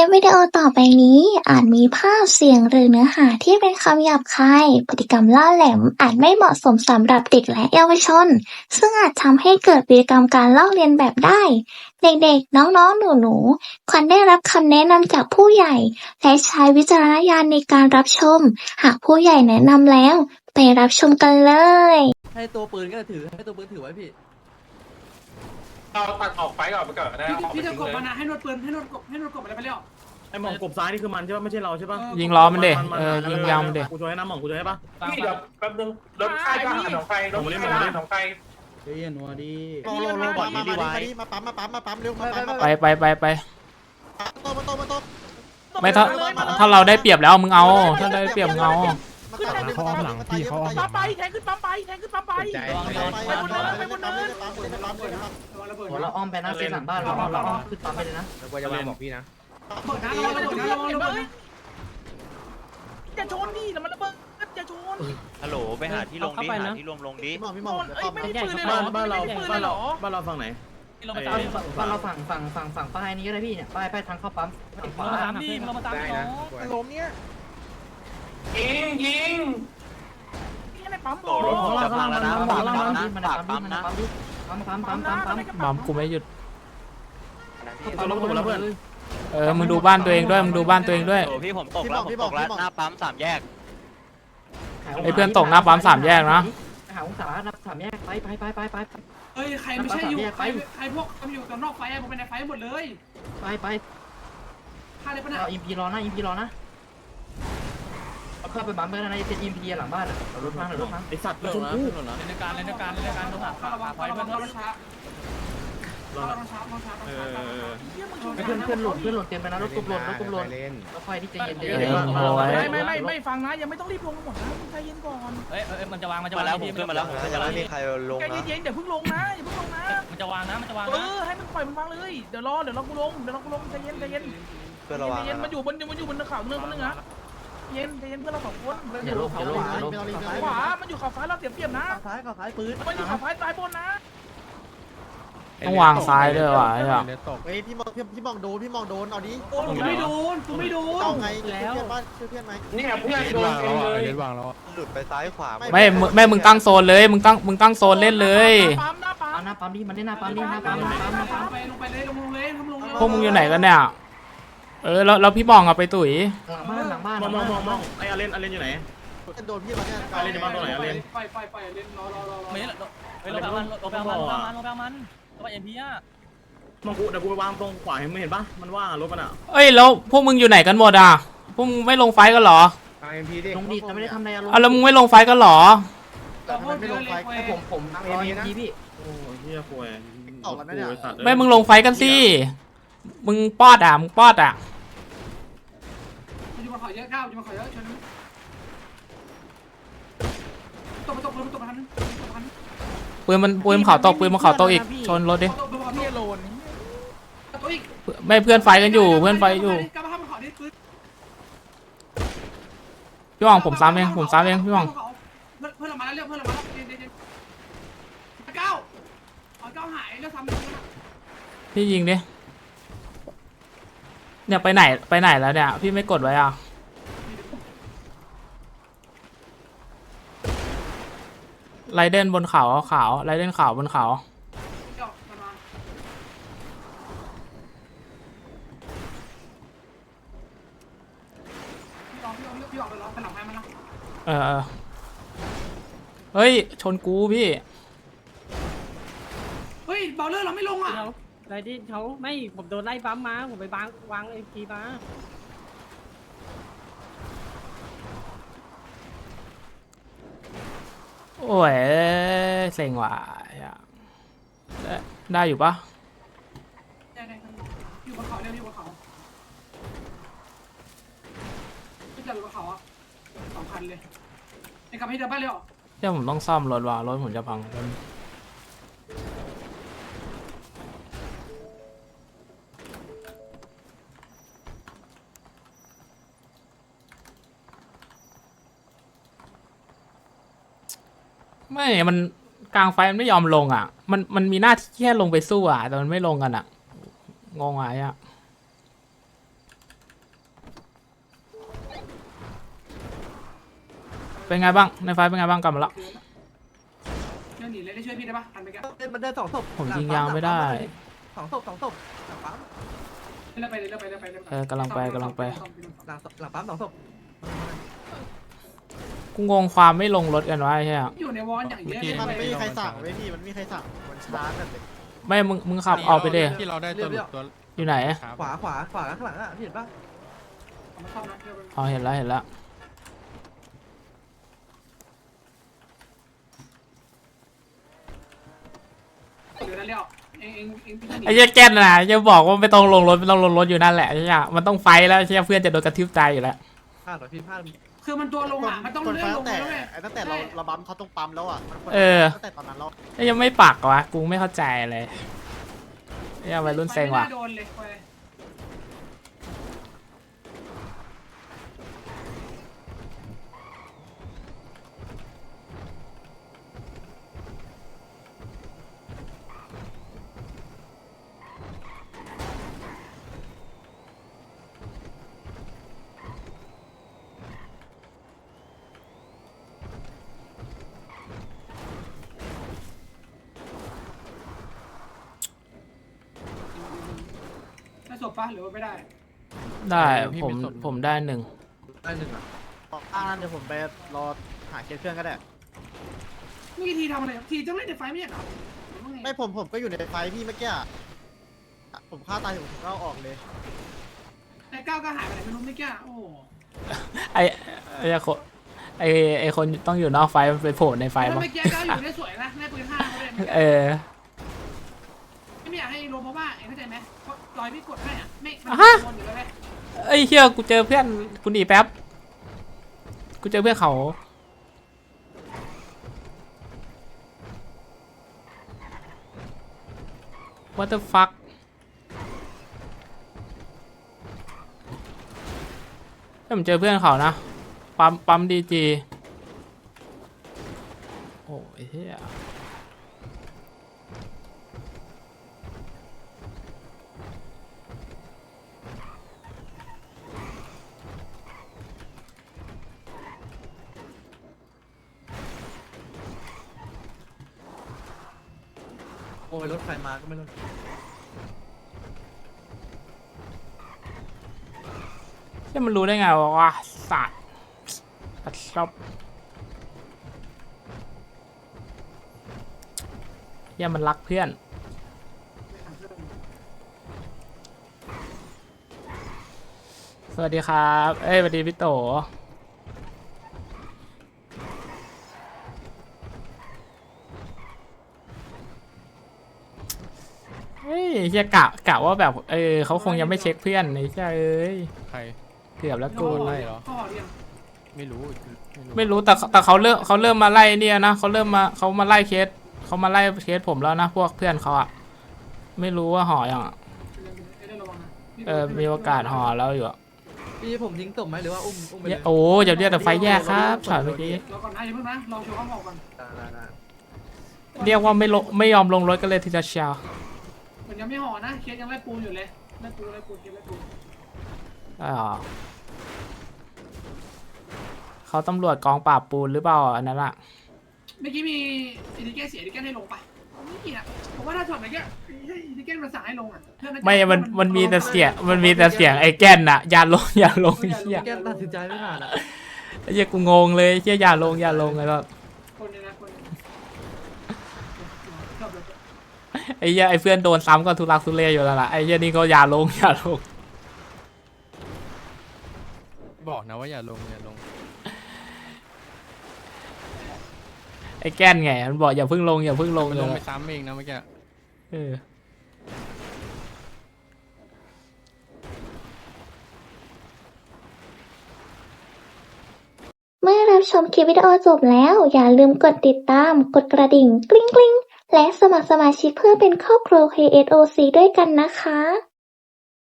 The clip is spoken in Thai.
ลิปวิดีโอต่อไปนี้ อาจมีภาพเสียงหรือเนื้อหาที่เป็นคำหยาบคาย พฤติกรรมล่าแหลมอาจไม่เหมาะสมสำหรับเด็กและเยาวชน ซึ่งอาจทำให้เกิดพฤติกรรมการลอกเลียนแบบได้ เด็กๆ น้องๆ หนูๆ ควรได้รับคำแนะนำจากผู้ใหญ่ และใช้วิจารณญาณในการรับชม หากผู้ใหญ่แนะนำแล้ว ไปรับชมกันเลย ให้ตัวปืนก็ถือให้ตัวปืนถือไว้พี่ เราตัดออกไฟก่อนไปก่อนก็ได้พี่เอาออกไปพี่จะทิ้งกบเลมันยนะให้นวดปืนให้นวดกบให้นวดกบอะไรไปแล้ว ไอหมองกบซ้ายนี่คือมันใช่ป่ะไม่ใช่เราใช่ป่ะเออยิงล้อมันเด็เออยิงยาวมันเด็กูช่วยให้น้ำหมองกูช่วยให้ป่ะ พี่เดี๋ยวแป๊บนึงรถค่ายก็หาหนองไฟรถค่ายก็หาหนองไฟเฮ้ยนัวดีโลโลโลมามามาดิมาปั๊มมาปั๊มมาปั๊มเร็วมาปั๊มมาไปไปไปไปโตมาโตมาโตไม่ถ้าถ้าเราได้เปรียบแล้วมึงเอา ถ้าได้เปรียบมึงเอา เขาอ้อมหลังพี่เขาอ้อมหลัปั๊งมไปแทงขึ้นปั๊มไปแทงขึ้นปั๊มไปไปบนเนินไปบนเนินไปปั๊มไปปั๊มเลยครับระเบิดหัวเราอ้อมไปนะเซนหลังบ้านเราเราอ้อมขึ้นปั๊มไปเลยนะกูจะวางบอกพี่นะระเบิดนะระวังระเบิดนะระวังระเบิดนะจะชนดิแล้วมันระเบิดจะชนฮัลโหลไปหาที่ลงดิหาที่ลงลงดิพี่มองพี่มโดองนเอ้ยไม่ได้ปืนเลยเหรบ้าอนบ้านเราไม่ได้ปืนเลบ้านยเหรเราอบ้านเราฝั่งไหนเรามาไอ้ตามดิบ้านเราฝั่งฝั่งฝั่งฝั่งป้ายนี้ก็ได้พี่เนี่ยป้ายป้ายทางเข้าปั๊มขวาเรามาตามดิเรามาตามดิน้องล้มเนี่ย ยิงยิงนี่อะไรปั๊มโหลรถผมจะพังแล้วนะปั๊ปามกปั๊ปั๊มมนะมันปากปั๊ปั๊มมนะนะปั๊มปั๊มปั๊มปั๊มปั๊มบัมกูไม่หยุดตัวรถตัวแล้วเพื่อนเออมึงดูบ้านตัวเองด้วยมึงดูบ้านตัวเองด้วยโหลพี่ผมตกแล้วผมตกแล้วหน้าปั๊มสามแยกไอ้เพื่อนตกหน้าปั๊มสามแยกนะหาองศานับสามแยกไปไปไปไปไปเฮ้ยใครไม่ใช่อยู่ใครใครพวกอยู่ตอนนอกไฟผมไปในไฟหมดเลย ไปไปฆ่าได้ปะเนี่ยเอาอิมพีรอนะอิมพีรอนะ เข้าไปปั๊มไปนะเป็นอิมพีหลังบ้านรถพังรถพังไอสัตว์ชนกูเล่นในการเล่นในการเล่นในการต้องหาระวังไฟระวัเพื่องนระวังช้าระวังช้าระวังช้าระวังเอช้าอเพื่อนเพื่อนหล่นเพื่อนหล่นเต็มไปนะรถกุบหล่นรถกุบหล่นรถไฟที่ใจเย็นใจเอเย็นอโอ้ยไม่ไม่ไม่ไม่ฟังนะยังไม่ต้องรีบลงหมดนะใจเย็นก่อนเอ้ยมันจะวางมันจะวางมาแล้วผมขึ้นมาแล้วผมขึ้นมาแล้วมีใครลงใจนะเย็นๆเดี๋ยวเพิ่งลงนะอย่าเพิ่งลงนะมันจะวางนะมันจะวางเออให้มันปล่อยมันวางเลยเดี๋ยวรอเดี๋ยวเรากูลงเดี๋ยวเรากูลงใจเย็นใจเย็นเพื่อใจระวังเย็นมันอยู่บนมันอยู่บนเขาเนินคนนึงอะ เย็นใจเย็นเพื่อนเราสองคนอย่าลงอย่าลงอย่าลงขวามันอยู่เขาฟ้าเราเสียเปรียบนะซ้ายกับซ้ายปืนมันอยู่เขาฟ้าซ้ายบนนะต้องวางซ้ายด้วยว่ะไอ้เหี้ยเฮ้ยพี่มองพี่มองโดนพี่มองโดนเอาดิโอ้กูไม่โดนกูไม่โดนเอาไงแล้วเพื่อนบ้านช่วยเพื่อนไหมเนี่ยเพื่อนโดนเองเลยหลุดไปซ้ายขวาไม่มึงไม่มึงตั้งโซนเลยมึงตั้งมึงตั้งโซนเล่นเลยปั๊มหน้าปั๊มหน้าปั๊มดิมันได้หน้าปั๊มดิหน้าปั๊มหน้าปั๊มหน้าปั๊มไปลงไปเลยลงเลยลงลงเลยพวกมึงอยู่ไหนกันเนี่ย เออแล้วแล้วพี่บองอะไปตุ๋ยหลังบ้านหลังบ้านมองมองมองมองไออาเลนอาเลนอยู่ไหนโดนพี่มาเนี่ยอาเลนจะมาตรงไหนอาเลนไปไปไปเล่นรอรอรอไม่เราเฮ้ยเราแปลมันเราแปลมันเราแปลมันเราแปลมันเราเอ็มพีอะมองกูเดี๋ยวกูไปวางตรงขวาเห็นมึงเห็นปะมันว่างรถมันอะเอ้ยแล้วพวกมึงอยู่ไหนกันหมดอะพวกมึงไม่ลงไฟกันเหรอลงดิจะไม่ได้ทำอะไรอะแล้วมึงไม่ลงไฟกันเหรอแต่พวกเยอะเลยเว้ยผมผมรออีกทีพี่โอ้ยเฮียป่วยไม่มึงลงไฟกันสิมึงปอดอะมึงปอดอะมันอยู่บน เขาเยอะก้าวอยู่บนเขาเยอะชนตกไปตกไปตกไปทันตกไปทันปืนมันปืนมันเขาตกปืนมันเขาตกอีกชนรถดิตกไปตกนี่โลนตกอีกไม่เพื่อนไฟกันอยู่เพื่อนไฟอยู่กลับมาทำเขาดิปืนพี่หว่องผมซ้ำเองผมซ้ำเองพี่หว่องเพื่อนเพื่อนเรามาแล้วเรียกเพื่อนเรามาแล้วเดี๋ยวเดี๋ยวเดี๋ยวก้าวเอาก้าวหายแล้วทำอะไรกันอะพี่ยิงดิเนี่ยไปไหนไปไหนแล้วเนี่ยพี่ไม่กดไว้อะ ไรเดนบนเขาขาวไรเดนขาวบนเขาเดี๋ยวมันมาพี่ลองพี่ลองพี่ลองไปลองไปหลังให้มันนะเออเออเฮ้ย ชนกูพี่ เฮ้ยเบลเลอร์เราไม่ลงอะเขาอะไรที่เขาไม่ผมโดนไล่ปั๊มมา ผมไปบางวางเอ็มพีมา โอ้ยเซ็งว่ะอะได้ได้อยู่ปะได้ได้ได้อยู่บนเขาเร็วอยู่บนเขาพี่จะอยู่บนเขาอะสองพันเลยไอ้กลับให้เดินบ้านเร็วเดี๋ยวผมต้องซ่อมรถว่ะรถผมจะพัง ไม่มันกลางไฟมันไม่ยอมลงอะ มันมันมีหน้าที่แค่ลงไปสู้อะ แต่มันไม่ลงกันอะ งงไงอะเป็นไงบ้างในไฟเป็นไงบ้างกลับมาละช่วยหนีเลยได้ช่วยพี่ได้ปะอันไปกันมันเดิสองศพผมยิงยางไม่ได้สองศพสองศพหลังปั๊มเรื่อไปเรื่อไปเรื่อไปเรื่อไปเออกำลังไปกำลังไปหลังปั๊มสองศพ กูงงความไม่ลงรถกันวะไอ้เหี้ยอยู่ในวอนอย่างเยอะมันเลไม่ยมีใครสั่งเว้ยพี่ มันไม่มีใครสั่งมันช้ากันเลยไม่มึงมึงขับออกไปดิที่เราได้ตัวตัวอยู่ไหนขวาขวาขวาข้างหลังอะพี่เห็นปะมาเข้านะอ๋อเห็นแล้วเห็นแล้วเดี๋ยวนั้นเลี้ยวเองเองเองพี่หนีไอ้เหี้ยแก้นนะจะบอกว่าไม่ต้องลงรถไม่ต้องลงรถอยู่นั่นแหละไอ้เหี้ยมันต้องไฟท์แล้วไอ้เหี้ยเพื่อนจะโดนกระทืบตายอยู่แล้วพลาดหรอพี่พลาด คือมันตัวลงอะ มันต้องคนเลื่อฟ้านลตั้งงแต่แล้วเว้ยตั้งแต่เราเราบัมเขาตรงปั๊มแล้วอะมันคนเออ ตั้งแต่ตอนนั้นเราไอ้ยังไม่ปักวะกูไม่เข้าใจเลยไอ้เหี้ยวัยรุ่นเซ็งว่ะ ไม่น่าโดนเลยไปไปะหรือว่าไม่ได้ได้ผมผมได้หนึ่งได้หนึ่งอะอ่าเดี๋ยวผมไปรอหาเคสเพื่อนก็ได้ เมื่อกี้ทีทำอะไรทีต้องเล่นในไฟไม่ใช่เหรอไม่ผมผมก็อยู่ในไฟพี่เมื่อกี้อะผมฆ่าตายอยู่ผมก็เอาออกเลยในก้าวก็หายไปไหนไม่รู้ไม่แก้โอ้ไอ้ไอ้คนไอ้ไอ้คนต้องอยู่นอกไฟมันไปโผล่ในไฟแล้วมั้งไม่แก้ก้าวอยู่ได้สวยนะแม่ปืนห้าเขาเลยเออ ไม่อยากให้ลงเพราะว่าเองเข้าใจไหมเพราะรอยพี่กดให้อะไม่มันฮะวนอยู่แล้วไงไอ้เฮียกูเจอเพื่อนกูหนีแป๊บกูเจอเพื่อนเขา What the fuck เฮ้ยผมเจอเพื่อนเขานะ ปั๊ม ปั๊มดีจี โอ้ยเฮีย ยรถใครมาก็ไม่รู้เฮ้ยมันรู้ได้ไงวะว่าสัตว์ตัดชอบเฮียมันรักเพื่อน สวัสดีครับ เอ้ยสวัสดีพี่โต เฮ้ยเฮียกะกะว่าแบบเออเขาคงยังไม่เช็คเพื่อนไอ้เหี้ยเอ้ยใครเกือบแล้วกูข้อเรียงไม่รู้ไม่รู้แต่แต่เขาเริ่มเขาเริ่มมาไล่เนี่ยนะเขาเริ่มมาเขามาไล่เคสเขามาไล่เคสผมแล้วนะพวกเพื่อนเขาอะไม่รู้ว่าห่อยังอะเออมีโอกาสห่อแล้วอยู่อะพี่ผมทิ้งศพไหมหรือว่าอุ้มอุ้มไปเลเนี่ยยโอ้อย่าเรียกแต่ไฟแยกครับช็อตเมื่อกี้เราก่อนนะอย่าเพิ่งนะลองโชว์ข้อมูลก่อนได้ได้เรียกว่าไม่ลงไม่ยอมลงรถกันเลยทีเดียวเชียว มันยังไม่ห่อนะ เคสยังไล่ปูนอยู่เลยไล่ปูนไล่ปูนเคสไล่ปูนได้เหรอเขาตำรวจกองปราบปูนหรือเปล่าอันนั้นอะเมื่อกี้มีอินดิเกตเสียอินดิเกตให้ลงไปไม่มีอะผมว่าถ้าช็อตเมื่อกี้อินดิเกตมันสั่งให้ลงอะไม่ มัน มันมีแต่เสียง มันมีแต่เสียงไอ้แก่นอะอย่าลง อย่าลงไอ้เหี้ยแก้มตัดสินใจไม่ผ่านอะไอ้เหี้ยกูงงเลยไอ้เหี้ยอย่าลง อย่าลงไอ้แบบคนนึงนะคนนึงชอบเลย ไอ้เหี้ยไอ้เพื่อนโดนซ้ำก็ทุลักทุเลอยู่แล้วล่ะไอ้เหี้ยนี่ก็อย่าลงอย่าลง บอกนะว่าอย่าลงอย่าลงไอ้แก้นไงมันบอกอย่าเพิ่งลงอย่าเพิ่งลงมันเลลงยไปซ้ำเองนะเมื่อกี้เออเมื่อรับชมคลิปวิดีโอจบแล้ว อย่าลืมกดติดตาม กดกระดิ่งกริ๊งกริ๊ง และสมัครสมาชิกเพื่อเป็นครอบครัว KSOC ด้วยกันนะคะ